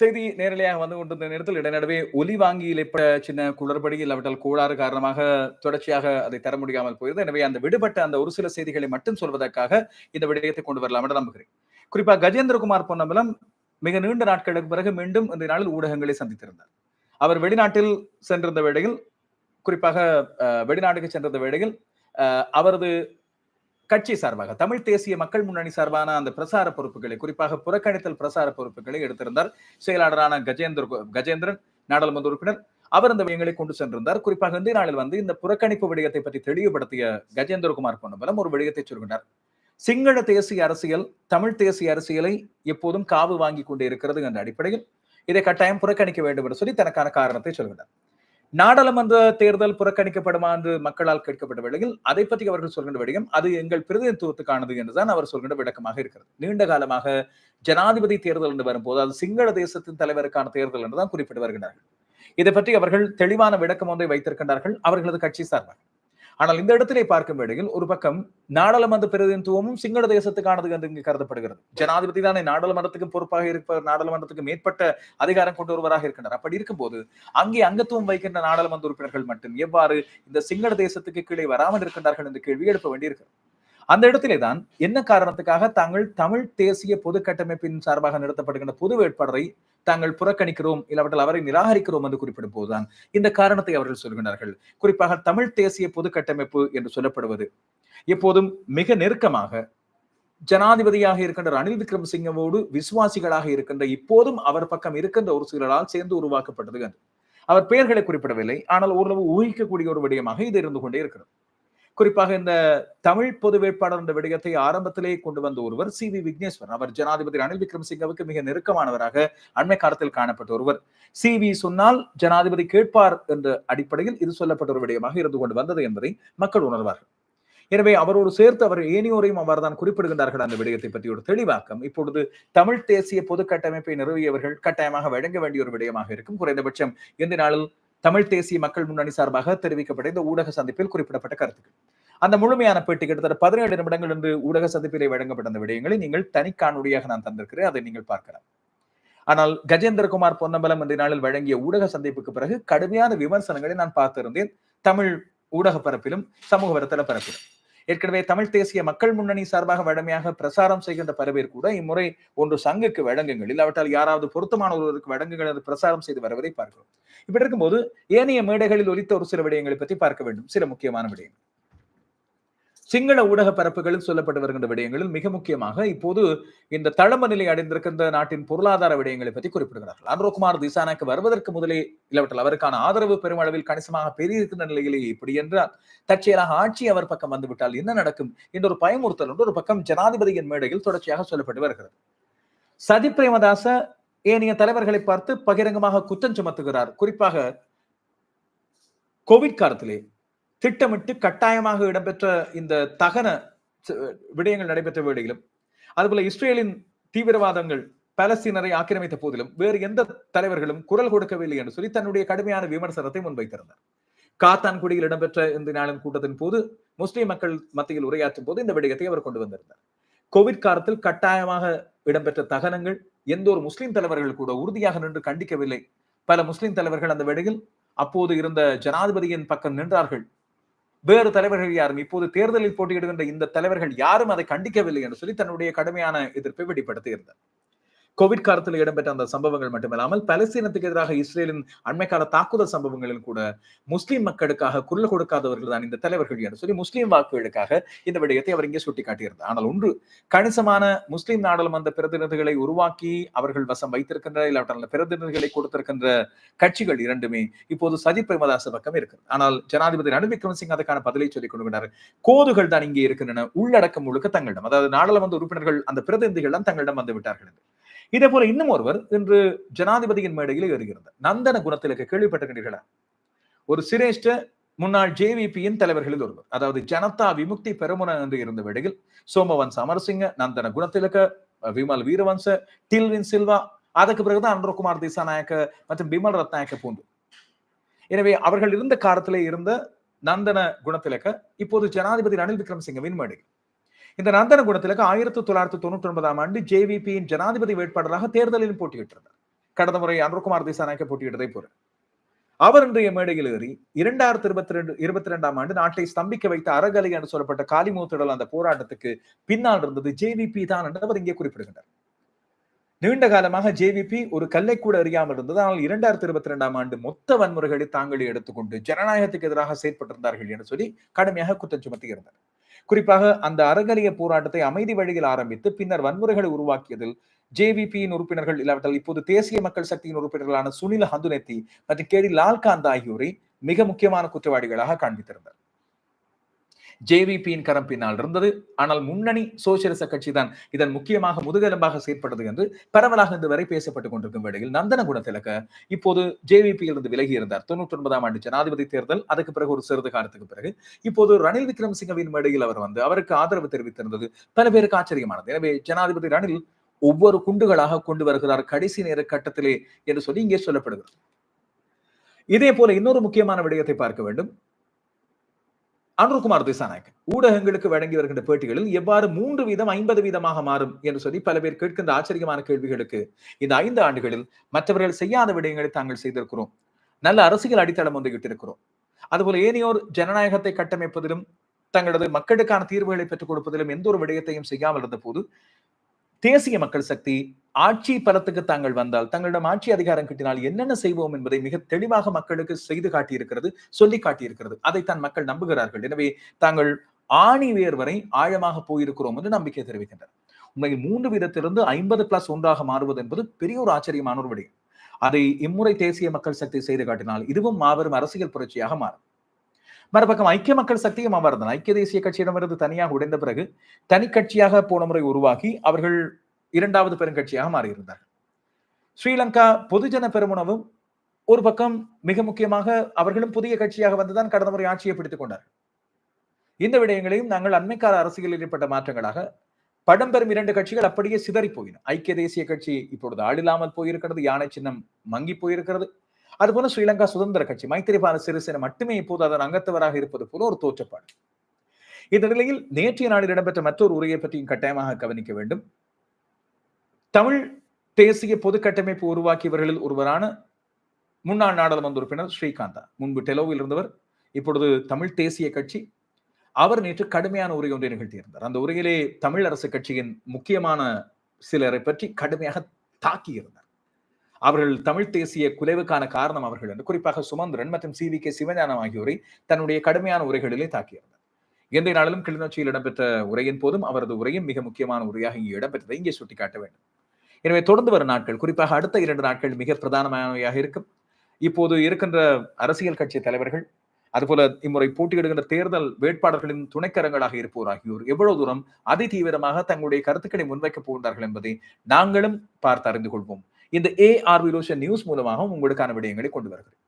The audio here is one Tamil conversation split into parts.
செய்தி நேரலையாக வந்து கொண்டிருந்த நேரத்தில் இடநடுவே ஒலி வாங்கியில் ஏற்பட்ட சின்ன குளறுபடி இல்லாவிட்டால் கோளாறு காரணமாக தொடர்ச்சியாக அதை தர முடியாமல் போயிருது எனவே அந்த விடுபட்ட அந்த ஒரு சில செய்திகளை மட்டும் சொல்வதற்காக இந்த விடயத்தை கொண்டு வரலாம் என்று நம்புகிறேன். குறிப்பாக கஜேந்திரகுமார் பொன்னம்பலம் மிக நீண்ட நாட்களுக்கு பிறகு மீண்டும் இந்த நாளில் ஊடகங்களை சந்தித்திருந்தார். அவர் வெளிநாட்டில் சென்றிருந்த வேளையில் குறிப்பாக வெளிநாட்டுக்கு சென்றிருந்த வேளையில் அவரது கட்சி சார்பாக தமிழ் தேசிய மக்கள் முன்னணி சார்பான அந்த பிரசார பொறுப்புகளை குறிப்பாக புறக்கணித்தல் பிரசார பொறுப்புகளை எடுத்திருந்தார். செயலாளரான கஜேந்திர கஜேந்திரன் நாடாளுமன்ற உறுப்பினர். அவர் இந்த விடயங்களை கொண்டு சென்றிருந்தார். குறிப்பாக இந்திய நாளில் வந்து இந்த புறக்கணிப்பு விடயத்தை பற்றி தெளிவுபடுத்திய கஜேந்திரகுமார் பொன்னம்பலம் ஒரு விடயத்தை சொல்கின்றார் சிங்கள தேசிய அரசியல் தமிழ் தேசிய அரசியலை எப்போதும் காவு வாங்கி கொண்டே இருக்கிறது என்ற அடிப்படையில் இதை கட்டாயம் புறக்கணிக்க வேண்டும் என்று சொல்லி தனக்கான காரணத்தை சொல்கிறார். நாடாளுமன்ற தேர்தல் புறக்கணிக்கப்படுமா என்று மக்களால் கேட்கப்பட்ட வேளையில் அதை பற்றி அவர்கள் சொல்கின்ற விடயம் அது எங்கள் பிரதிநிதித்துவத்துக்கானது என்றுதான் அவர் சொல்கின்ற விளக்கமாக இருக்கிறது. நீண்ட காலமாக ஜனாதிபதி தேர்தல் என்று வரும்போது அது சிங்கள தேசத்தின் தலைவருக்கான தேர்தல் என்றுதான் குறிப்பிட்டு வருகிறார்கள் இதை பற்றி அவர்கள் தெளிவான விளக்கம் ஒன்றை வைத்திருக்கின்றார்கள். அவர்களது கட்சி சார்பாக. ஆனால் இந்த இடத்திலே பார்க்கும் வேளையில் ஒரு பக்கம் நாடாளுமன்ற பிரதிநிதித்துவமும் சிங்கள தேசத்துக்கானது என்று இங்கு கருதப்படுகிறது. ஜனாதிபதி தானே நாடாளுமன்றத்துக்கும் பொறுப்பாக இருப்பவர் நாடாளுமன்றத்துக்கு மேற்பட்ட அதிகாரம் கொண்டு வருவராக இருக்கின்றனர் அப்படி இருக்கும்போது அங்கே அங்கத்துவம் வைக்கின்ற நாடாளுமன்ற உறுப்பினர்கள் மட்டும் எவ்வாறு இந்த சிங்கள தேசத்துக்கு கீழே வராமல் இருக்கின்றார்கள் என்று கேள்வி எழுப்ப வேண்டியிருக்கிறது. அந்த இடத்திலே தான் என்ன காரணத்துக்காக தாங்கள் தமிழ் தேசிய பொது கட்டமைப்பின் சார்பாக நிறுத்தப்படுகின்ற பொது வேட்பாளரை தாங்கள் புறக்கணிக்கிறோம் இல்லாவிட்டால் அவரை நிராகரிக்கிறோம் என்று குறிப்பிடும் போதுதான் இந்த காரணத்தை அவர்கள் சொல்கின்றார்கள். குறிப்பாக தமிழ் தேசிய பொது கட்டமைப்பு என்று சொல்லப்படுவது எப்போதும் மிக நெருக்கமாக ஜனாதிபதியாக இருக்கின்ற ரணில் விக்ரமசிங்கவோடு விசுவாசிகளாக இருக்கின்ற இப்போதும் அவர் பக்கம் இருக்கின்ற ஒரு சிலரால் சேர்ந்து உருவாக்கப்பட்டது என்று அவர் பெயர்களை குறிப்பிடவில்லை ஆனால் ஓரளவு ஊகிக்கக்கூடிய ஒரு விடயமாக இது இருந்து கொண்டே இருக்கிறது. குறிப்பாக இந்த தமிழ் பொது வேட்பாளர் என்ற விடயத்தை ஆரம்பத்திலே கொண்டு வந்த ஒருவர் சி வி விக்னேஸ்வரன். அவர் ஜனாதிபதி ரணில் விக்ரமசிங்கவுக்கு மிக நெருக்கமானவராக அண்மை காலத்தில் காணப்பட்ட ஒருவர். சி வி சொன்னால் ஜனாதிபதி கேட்பார் என்ற அடிப்படையில் இது சொல்லப்பட்ட ஒரு விடயமாக இருந்து கொண்டு வந்தது என்பதை மக்கள் உணர்வார்கள். எனவே அவரோடு சேர்த்து அவர் ஏனியோரையும் அவர் தான் குறிப்பிடுகின்றார்கள் அந்த விடயத்தை பற்றி ஒரு தெளிவாக்கம். இப்பொழுது தமிழ் தேசிய பொது கட்டமைப்பை நிறுவியவர்கள் கட்டாயமாக வழங்க வேண்டிய ஒரு விடயமாக இருக்கும். குறைந்தபட்சம் இந்த நாளில் தமிழ் தேசிய மக்கள் முன்னணி சார்பாக தெரிவிக்கப்பட்ட இந்த ஊடக சந்திப்பில் குறிப்பிடப்பட்ட கருத்துக்கள். அந்த முழுமையான பேட்டி கிட்டத்தட்ட பதினேழு நிமிடங்கள் என்று ஊடக சந்திப்பிலே வழங்கப்பட்ட அந்த விடயங்களை நீங்கள் தனிக்காணொலியாக நான் தந்திருக்கிறேன். அதை நீங்கள் பார்க்கலாம். ஆனால் கஜேந்திரகுமார் பொன்னம்பலம் இந்த நாளில் வழங்கிய ஊடக சந்திப்புக்கு பிறகு கடுமையான விமர்சனங்களை நான் பார்த்திருந்தேன். தமிழ் ஊடக பரப்பிலும் சமூக வலைத்தள பரப்பிலும். ஏற்கனவே தமிழ் தேசிய மக்கள் முன்னணி சார்பாக வழமையாக பிரசாரம் செய்கின்ற பரவேர் கூட இம்முறை ஒன்று சங்குக்கு வழங்குங்கள். இல்லாவிட்டால் யாராவது பொருத்தமான ஒருவருக்கு வழங்குங்கள் என்று பிரசாரம் செய்து வருவதை பார்க்கிறோம். இப்படி இருக்கும்போது ஏனைய மேடைகளில் ஒலித்த ஒரு சில விடயங்களை பற்றி பார்க்க வேண்டும். சில முக்கியமான விடயங்கள். சிங்கள ஊடக பரப்புகளில் சொல்லப்பட்டு வருகின்ற விடயங்களில் மிக முக்கியமாக இப்போது இந்த தளம்ப நிலை அடைந்திருக்கின்ற நாட்டின் பொருளாதார விடயங்களை பற்றி குறிப்பிடுகிறார்கள். அனுரகுமார் திசானாக்கு வருவதற்கு முதலே இல்லாவிட்டால் அவருக்கான ஆதரவு பெருமளவில் கணிசமாக பெரியிருக்கின்ற நிலையிலே இப்படி என்றால் தற்செயலாக ஆட்சி அவர் பக்கம் வந்துவிட்டால் என்ன நடக்கும்? என்ற ஒரு பயமுறுத்தல் ஒரு பக்கம் ஜனாதிபதியின் மேடையில் தொடர்ச்சியாக சொல்லப்பட்டு வருகிறது. சதி பிரேமதாச ஏனைய தலைவர்களை பார்த்து பகிரங்கமாக குற்றம் சுமத்துகிறார். குறிப்பாக கோவிட் காலத்திலே திட்டமிட்டு கட்டாயமாக இடம்பெற்ற இந்த தகன விடயங்கள் நடைபெற்ற வேளையிலும் அதுபோல இஸ்ரேலின் தீவிரவாதங்கள் பலஸ்தீனரை ஆக்கிரமித்த போதிலும் வேறு எந்த தலைவர்களும் குரல் கொடுக்கவில்லை என்று சொல்லி தன்னுடைய கடுமையான விமர்சனத்தை முன்வைத்திருந்தார். காத்தான்குடியில் இடம்பெற்ற இந்த நாளின் கூட்டத்தின் போது முஸ்லிம் மக்கள் மத்தியில் உரையாற்றும் போது இந்த விடயத்தை அவர் கொண்டு வந்திருந்தார். கோவிட் காலத்தில் கட்டாயமாக இடம்பெற்ற தகனங்கள் எந்த ஒரு முஸ்லிம் தலைவர்கள் கூட உறுதியாக நின்று கண்டிக்கவில்லை. பல முஸ்லிம் தலைவர்கள் அந்த வேளையில் அப்போது இருந்த ஜனாதிபதியின் பக்கம் நின்றார்கள். வேறு தலைவர்கள் யாரும் இப்போது தேர்தலில் போட்டியிடுகின்ற இந்த தலைவர்கள் யாரும் அதை கண்டிக்கவில்லை என்று சொல்லி தன்னுடைய கடுமையான எதிர்ப்பை வெளிப்படுத்தியிருந்தார். கோவிட் காலத்தில் இடம்பெற்ற அந்த சம்பவங்கள் மட்டுமில்லாமல் பலஸ்தீனத்துக்கு எதிராக இஸ்ரேலின் அண்மைக்கால தாக்குதல் சம்பவங்களில் கூட முஸ்லீம் மக்களுக்காக குரல் கொடுக்காதவர்கள் தான் இந்த தலைவர்கள் என்று சொல்லி முஸ்லீம் வாக்குகளுக்காக இந்த விடயத்தை அவர் இங்கே சுட்டிக்காட்டியிருந்தார். ஆனால் ஒன்று கணிசமான முஸ்லீம் நாடாளுமன்ற பிரதிநிதிகளை உருவாக்கி அவர்கள் வசம் வைத்திருக்கின்ற இல்லாவிட்டால் பிரதிநிதிகளை கொடுத்திருக்கின்ற கட்சிகள் இரண்டுமே இப்போது சஜித் பிரேமதாச பக்கம் இருக்கிறது. ஆனால் ஜனாதிபதி ரணில் விக்ரமசிங் அதற்கான பதிலை சொல்லிக் கொள்கிறார் கோதுகள் தான் இங்கே இருக்கின்றன. உள்ளடக்கம் முழுக்க தங்களிடம் அதாவது நாடாளுமன்ற உறுப்பினர்கள் அந்த பிரதிநிதிகள் தான் தங்களிடம் வந்து விட்டார்கள் இதே போல இன்னும் ஒருவர் இன்று ஜனாதிபதியின் மேடையில் ஏறுகிறது. நந்தன குணத்திலுக்கு கேள்விப்பட்டிருக்கிறீர்களா? ஒரு சிரேஷ்ட முன்னாள் ஜேவிபியின் தலைவர்களில் ஒருவர். அதாவது ஜனதா விமுக்தி பெருமுன என்று இருந்த வேடையில் சோமவன் அமரசிங்க நந்தன குணத்திலக்க விமல் வீரவன்ச டில்வின் சில்வா அதுக்கு பிறகுதான் அனுரகுமார் திசாநாயக்க மற்றும் பிமல் ரத்நாயக்க போன்று எனவே அவர்கள் இருந்த காலத்திலே இருந்த நந்தன குணத்திலக்க இப்போது ஜனாதிபதி ரணில் விக்ரமசிங்கவின் மேடை இந்த நந்தனகுடத்திலக்கு ஆயிரத்தி தொள்ளாயிரத்தி தொண்ணூற்றி ஒன்பதாம் ஆண்டு ஜேவிபியின் ஜனாதிபதி வேட்பாளராக தேர்தலில் போட்டியிட்டிருந்தார். கடந்த முறை அனுர்குமார் திசாநாயக்க போட்டியிட்டதை போல. அவர் இன்றைய மேடையில் ஏறி இரண்டாயிரத்தி இருபத்தி ரெண்டு இருபத்தி ரெண்டாம் ஆண்டு நாட்டை ஸ்தம்பிக்க வைத்த அறகலை என்று சொல்லப்பட்ட காலிமூத்திடல் அந்த போராட்டத்துக்கு பின்னால் இருந்தது ஜேவிபி தான் என்று அவர் இங்கே குறிப்பிடுகின்றார். நீண்ட காலமாக ஜேவிபி ஒரு கல்லை கூட அறியாமல் இருந்தது. ஆனால் இரண்டாயிரத்தி இருபத்தி ரெண்டாம் ஆண்டு மொத்த வன்முறைகளை தாங்களே எடுத்துக்கொண்டு ஜனநாயகத்துக்கு எதிராக செயற்பட்டிருந்தார்கள் என்று சொல்லி கடுமையாக குற்றம் சுமத்தி இருந்தார் குறிப்பாக அந்த அறகலிய போராட்டத்தை அமைதி வழியில் ஆரம்பித்து பின்னர் வன்முறைகளை உருவாக்கியதில் ஜேவிபியின் உறுப்பினர்கள் இல்லாவிட்டால் இப்போது தேசிய மக்கள் சக்தியின் உறுப்பினர்களான சுனில் ஹந்துனெத்தி மற்றும் கேடி லால்காந்த் ஆகியோரை மிக முக்கியமான குற்றவாளிகளாக காண்பித்திருந்தார். ஜேவிபியின் கரம் பின்னால் இருந்தது. ஆனால் முன்னணி சோசியலிச கட்சி தான் இதன் முக்கியமாக முதுகெலும்பாக செயற்பட்டது என்று பரவலாக இந்த வரை பேசப்பட்டுக் கொண்டிருக்கும் வேளையில் நந்தன குணத்திலக்க இப்போது ஜேவிபியிலிருந்து விலகி இருந்தார் தொண்ணூற்றி ஒன்பதாம் ஆண்டு ஜனாதிபதி தேர்தல் அதுக்கு பிறகு ஒரு சிறிது காலத்துக்கு பிறகு இப்போது ரணில் விக்ரமசிங்கவின் மேடையில் அவர் வந்து அவருக்கு ஆதரவு தெரிவித்திருந்தது. பல பேருக்கு ஆச்சரியமானது. எனவே ஜனாதிபதி ரணில் ஒவ்வொரு குண்டுகளாக கொண்டு வருகிறார் கடைசி நேர கட்டத்திலே என்று சொல்லி இங்கே சொல்லப்படுகிறது. இதே போல இன்னொரு முக்கியமான விடயத்தை பார்க்க வேண்டும். அனுர்குமார் திசாநாயக் ஊடகங்களுக்கு வழங்கி வருகின்ற பேட்டிகளில் எவ்வாறு மூன்று வீதம் ஐம்பது வீதமாக மாறும் என்று சொல்லி பல பேர் கேட்கின்ற ஆச்சரியமான கேள்விகளுக்கு இந்த ஐந்து ஆண்டுகளில் மற்றவர்கள் செய்யாத விடயங்களை தாங்கள் செய்திருக்கிறோம். நல்ல அரசியல் அடித்தளம் ஒன்றை இட்டிருக்கிறோம். அதுபோல ஏனையோர் ஜனநாயகத்தை கட்டமைப்பதிலும் தங்களது மக்களுக்கான தீர்வுகளை பெற்றுக் கொடுப்பதிலும் எந்த ஒரு விடயத்தையும் செய்யாமல் இருந்த போது தேசிய மக்கள் சக்தி ஆட்சி பலத்துக்கு தாங்கள் வந்தால் தங்களிடம் ஆட்சி அதிகாரம் கிட்டினால் என்னென்ன செய்வோம் என்பதை மிக தெளிவாக மக்களுக்கு செய்து காட்டியிருக்கிறது சொல்லி காட்டியிருக்கிறது. அதைத்தான் மக்கள் நம்புகிறார்கள். எனவே தாங்கள் ஆணி வேர் வரை ஆழமாக போயிருக்கிறோம் என்று நம்பிக்கை தெரிவிக்கின்றனர். உண்மையில் மூன்று வீதத்திலிருந்து ஐம்பது பிளஸ் ஒன்றாக மாறுவது என்பது பெரிய ஒரு ஆச்சரியமான ஒரு விடயம். அதை இம்முறை தேசிய மக்கள் சக்தி செய்து காட்டினால் இதுவும் மாபெரும் அரசியல் புரட்சியாக மாறும். மறுபக்கம் ஐக்கிய மக்கள் சக்தியும் அமர்ந்தன. ஐக்கிய தேசிய கட்சியிடமிருந்து தனியாக உடைந்த பிறகு தனி கட்சியாக போன முறை உருவாகி அவர்கள் இரண்டாவது பெருங்கட்சியாக மாறியிருந்தார்கள் ஸ்ரீலங்கா பொதுஜன பெருமுனவும் ஒரு பக்கம் மிக முக்கியமாக அவர்களும் புதிய கட்சியாக வந்துதான் கடந்த முறை ஆட்சியை பிடித்துக் கொண்டார்கள் இந்த விடயங்களையும் நாங்கள் அண்மைக்கால அரசியலில் ஏற்பட்ட மாற்றங்களாக படம் பெறும் இரண்டு கட்சிகள் அப்படியே சிதறி போயின ஐக்கிய தேசிய கட்சி இப்பொழுது ஆளில்லாமல் போயிருக்கிறது யானை சின்னம் மங்கி போயிருக்கிறது. அதுபோல ஸ்ரீலங்கா சுதந்திர கட்சி மைத்திரிபால சிறிசேன மட்டுமே இப்போது அதன் அங்கத்தவராக இருப்பது போல ஒரு தோற்றப்பாடு. இந்த நிலையில் நேற்றைய நாளில் இடம்பெற்ற மற்றொரு உரையை பற்றியும் கட்டாயமாக கவனிக்க வேண்டும். தமிழ் தேசிய பொது கட்டமைப்பு உருவாக்கியவர்களில் ஒருவரான முன்னாள் நாடாளுமன்ற உறுப்பினர் ஸ்ரீகாந்தா. முன்பு டெலோவில் இருந்தவர் இப்பொழுது தமிழ் தேசிய கட்சி. அவர் நேற்று கடுமையான உரை ஒன்றை நிகழ்த்தியிருந்தார். அந்த உரையிலே தமிழ் அரசு கட்சியின் முக்கியமான சிலரை பற்றி கடுமையாக தாக்கியிருந்தார். அவர்கள் தமிழ் தேசிய குலைவுக்கான காரணம் அவர்கள் என்று குறிப்பாக சுமந்திரன் மற்றும் சி வி கே சிவஞானம் ஆகியோரை தன்னுடைய கடுமையான உரைகளிலே தாக்கியிருந்தார். இன்றைய நாளிலும் கிளிநொச்சியில் இடம்பெற்ற உரையின் போதும் அவரது உரையும் மிக முக்கியமான உரையாக இங்கே இடம்பெற்றதை இங்கே சுட்டிக்காட்ட வேண்டும். எனவே தொடர்ந்து வரும் நாட்கள் குறிப்பாக அடுத்த இரண்டு நாட்கள் மிக பிரதானமானவையாக இருக்கும். இப்போது இருக்கின்ற அரசியல் கட்சி தலைவர்கள் அதுபோல இம்முறை போட்டியிடுகின்ற தேர்தல் வேட்பாளர்களின் துணைக்கரங்களாக இருப்போர் ஆகியோர் எவ்வளவு தூரம் அதி தீவிரமாக தங்களுடைய கருத்துக்களை முன்வைக்கப் போகின்றார்கள் என்பதை நாங்களும் பார்த்து அறிந்து கொள்வோம். இந்த ஏ ஆர் விலோஷன் நியூஸ் மூலமாகவும் உங்களுக்கான விடயங்களை கொண்டு வருகிறேன்.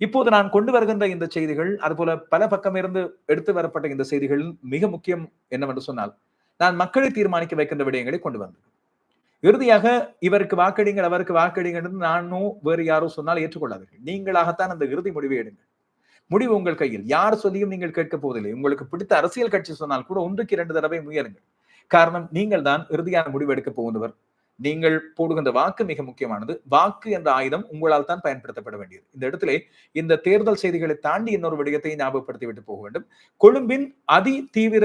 இப்போது நான் கொண்டு வருகின்ற இந்த செய்திகள் அதுபோல பல பக்கமிருந்து எடுத்து வரப்பட்ட இந்த செய்திகளில் மிக முக்கியம் என்னவென்று சொன்னால் நான் மக்களை தீர்மானிக்க வைக்கின்ற விடயங்களை கொண்டு வந்தேன் இறுதியாக இவருக்கு வாக்கெடுங்கள் அவருக்கு வாக்கெடுங்கள் என்று நானோ வேறு யாரோ சொன்னால் ஏற்றுக்கொள்ளாதீர்கள். நீங்களாகத்தான் அந்த இறுதி முடிவை எடுங்கள். முடிவு உங்கள் கையில். யார் சொல்லியும் நீங்கள் கேட்க போவதில்லை. உங்களுக்கு பிடித்த அரசியல் கட்சி சொன்னால் கூட ஒன்றுக்கு இரண்டு தடவை முயலுங்கள். காரணம் நீங்கள் தான் இறுதியான முடிவு எடுக்க போகின்றவர் நீங்கள் போடுகின்ற வாக்கு மிக முக்கியமானது. வாக்கு என்ற ஆயுதம் உங்களால் தான் பயன்படுத்தப்பட வேண்டியது. இந்த இடத்திலே இந்த தேர்தல் செய்திகளை தாண்டி இன்னொரு விடயத்தை ஞாபகப்படுத்தி விட்டு போக வேண்டும். கொழும்பின் அதி தீவிர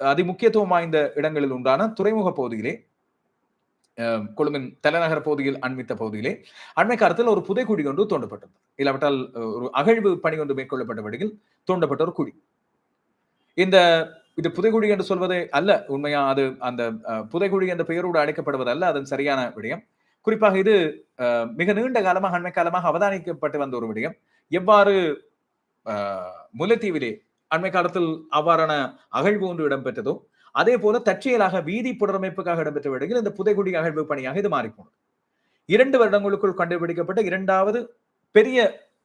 அதி முக்கியத்துவம் வாய்ந்த இடங்களில் உண்டான துறைமுக பகுதியிலே கொழும்பின் தலைநகர பகுதியில் அண்மித்த பகுதியிலே அண்மை காலத்தில் ஒரு புதைக்குழி ஒன்று தோண்டப்பட்டது. இல்லாவிட்டால் ஒரு அகழ்வு பணி ஒன்று மேற்கொள்ளப்பட்ட வழியில் தோண்டப்பட்ட ஒரு குழி. இந்த இது புதைக்குழி என்று சொல்வதே அல்ல உண்மையா அது அந்த புதைக்குழி என்ற பெயரோடு அழைக்கப்படுவது அல்ல அதன் சரியான விடயம். குறிப்பாக இது மிக நீண்ட காலமாக அண்மை காலமாக அவதானிக்கப்பட்டு வந்த ஒரு விடயம். எவ்வாறு முல்லைத்தீவிலே அண்மை காலத்தில் அவ்வாறான அகழ்வு ஒன்று இடம்பெற்றதோ அதே போல தற்செயலாக வீதி புனரமைப்புக்காக இடம்பெற்ற விடையில் இந்த புதைகுடி அகழ்வு பணியாக இது மாறிப்போனது. இரண்டு வருடங்களுக்குள் கண்டுபிடிக்கப்பட்ட இரண்டாவது பெரிய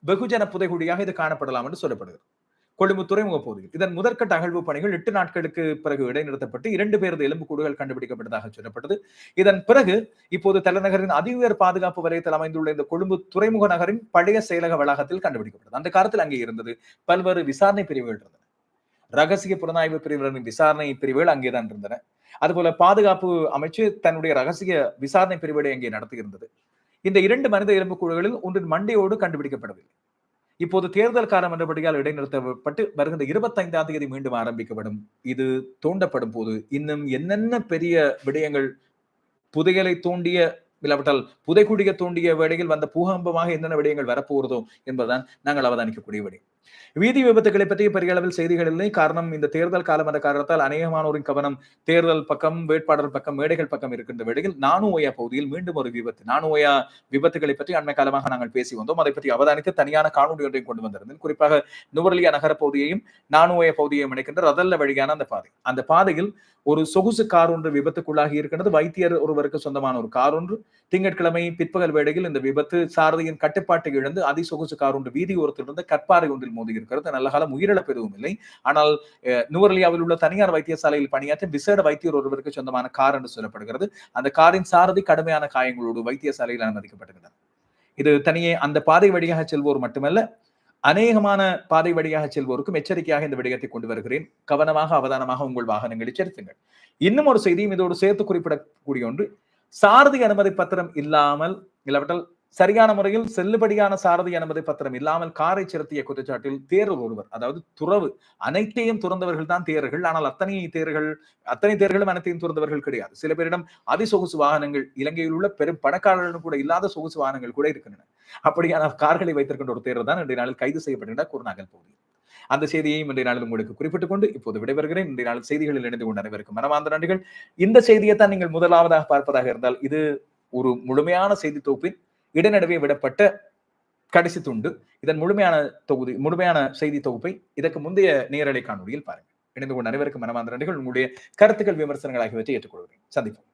வெகுஜன புதைகுடியாக இது காணப்படலாம் என்று சொல்லப்படுகிறது. கொழும்பு துறைமுக பகுதியில் இதன் முதற்கட்ட அகழ்வு பணிகள் எட்டு நாட்களுக்கு பிறகு இடைநிறுத்தப்பட்டு இரண்டு பேரது எலும்புக்கூடுகள் கண்டுபிடிக்கப்பட்டதாக சொல்லப்பட்டது. இதன் பிறகு இப்போது தலைநகரின் அதிஉயர் பாதுகாப்பு வலயத்தில் அமைந்துள்ள இந்த கொழும்பு துறைமுக நகரின் பழைய செயலக வளாகத்தில் கண்டுபிடிக்கப்பட்டது. அந்த காலத்தில் அங்கே இருந்தது. பல்வேறு விசாரணை பிரிவுகள் இருந்தன. ரகசிய புலனாய்வு பிரிவுகளின் விசாரணை பிரிவுகள் அங்கேதான் இருந்தன. அதுபோல பாதுகாப்பு அமைச்சு தன்னுடைய ரகசிய விசாரணை பிரிவுகளை அங்கே நடத்தியிருந்தது. இந்த இரண்டு மனித எலும்புக்கூடுகளில் ஒன்றின் மண்டையோடு கண்டுபிடிக்கப்படவில்லை. இப்போது தேர்தல் காலம் என்றபடியால் இடைநிறுத்தப்பட்டு வருகின்ற இருபத்தைந்தாம் தேதி மீண்டும் ஆரம்பிக்கப்படும். இது தோண்டப்படும் போது இன்னும் என்னென்ன பெரிய விடயங்கள் புதையலை தோண்டிய இல்லாவிட்டால் புதைக்குடிய தோண்டிய வேளையில் வந்த பூகம்பமாக என்னென்ன விடயங்கள் வரப்போகிறதோ என்பதுதான் நாங்கள் அவதானிக்கக்கூடிய விடயம். வீதி விபத்துகளை பற்றி பெரிய அளவில் செய்திகள் இல்லை. காரணம் இந்த தேர்தல் காலம் என்ற காரணத்தால் அநேகமானோரின் கவனம் தேர்தல் பக்கம் வேட்பாளர் பக்கம் மேடைகள் பக்கம் இருக்கின்ற வேளையில் நானுஓயா பகுதியில் மீண்டும் ஒரு விபத்து நானுஓயா விபத்துகளை பற்றி அண்மை காலமாக நாங்கள் பேசி வந்தோம். அதை பற்றி அவதானித்து தனியான காணொலி ஒன்றையும் கொண்டு வந்திருந்தேன். குறிப்பாக நுவரலியா நகர பகுதியையும் நானுஓயா பகுதியையும் இணைக்கின்ற ரதல்ல வழியான அந்த பாதை. அந்த பாதையில் ஒரு சொகுசு கார் ஒன்று விபத்துக்குள்ளாகி இருக்கின்றது. வைத்தியர் ஒருவருக்கு சொந்தமான ஒரு கார் ஒன்று. திங்கட்கிழமை பிற்பகல் வேளையில் இந்த விபத்து சாரதியின் கட்டுப்பாட்டை இழந்து அதி சொகுசு கார் ஒன்று வீதி ஓரத்திலிருந்து கற்பாறை ஒன்றில் மோதி மோதியிருக்கிறது நல்ல காலம் உயிரிழப்பு எதுவும் இல்லை. ஆனால் நுவர்லியாவில் உள்ள தனியார் வைத்தியசாலையில் பணியாற்ற விசேட வைத்தியர் ஒருவருக்கு சொந்தமான கார் என்று சொல்லப்படுகிறது. அந்த காரின் சாரதி கடுமையான காயங்களோடு வைத்தியசாலையில் அனுமதிக்கப்பட்டிருக்கிறார் இது தனியே அந்த பாதை வழியாக செல்வோர் மட்டுமல்ல அநேகமான பாதை வழியாக செல்வோருக்கும் எச்சரிக்கையாக இந்த விடயத்தை கொண்டு வருகிறேன். கவனமாக அவதானமாக உங்கள் வாகனங்களை செலுத்துங்கள். இன்னும் ஒரு செய்தியும் இதோடு சேர்த்து குறிப்பிடக்கூடிய ஒன்று. சாரதி அனுமதி பத்திரம் இல்லாமல் இல்லாவிட்டால் சரியான முறையில் செல்லுபடியான சாரதி அனுமதி பத்திரம் இல்லாமல் காரை செலுத்திய குற்றச்சாட்டில் தேரர் ஒருவர் அதாவது துறவு அனைத்தையும் துறந்தவர்கள் தான் தேர்கள் ஆனால் அத்தனை தேர்கள் அத்தனை தேர்களும் அனைத்தையும் துறந்தவர்கள் கிடையாது. சில பேரிடம் அதிசொகுசு வாகனங்கள் இலங்கையில் உள்ள பெரும் பணக்காரர்களும் கூட இல்லாத சொகுசு வாகனங்கள் கூட இருக்கின்றன. அப்படியான கார்களை வைத்திருக்கின்ற ஒரு தேர்தல் தான் இன்றைய நாளில் கைது செய்யப்பட்டிருந்த குருநாகல் பகுதி அந்த செய்தியையும் இன்றைய நாளில் உங்களுக்கு குறிப்பிட்டுக் கொண்டு இப்போது விடைபெறுகிறேன். இன்றைய நாள் செய்திகளில் இணைந்து கொண்டு அனைவருக்கும் மனமார்ந்த நன்றிகள். இந்த செய்தியை தான் நீங்கள் முதலாவதாக பார்ப்பதாக இருந்தால் இது ஒரு முழுமையான செய்தி தொகுப்பின் இடநடுவே விடப்பட்ட கடைசி துண்டு. இதன் முழுமையான தொகுதி முழுமையான செய்தி தொகுப்பை இதற்கு முந்தைய நேரலை காணொலியில் பாருங்கள். இணைந்து கொண்ட அனைவருக்கும் மனமார்ந்த நன்றிகள். உங்களுடைய கருத்துக்கள் விமர்சனங்கள் ஆகியவற்றை ஏற்றுக்கொள்கிறேன். சந்திப்போம்.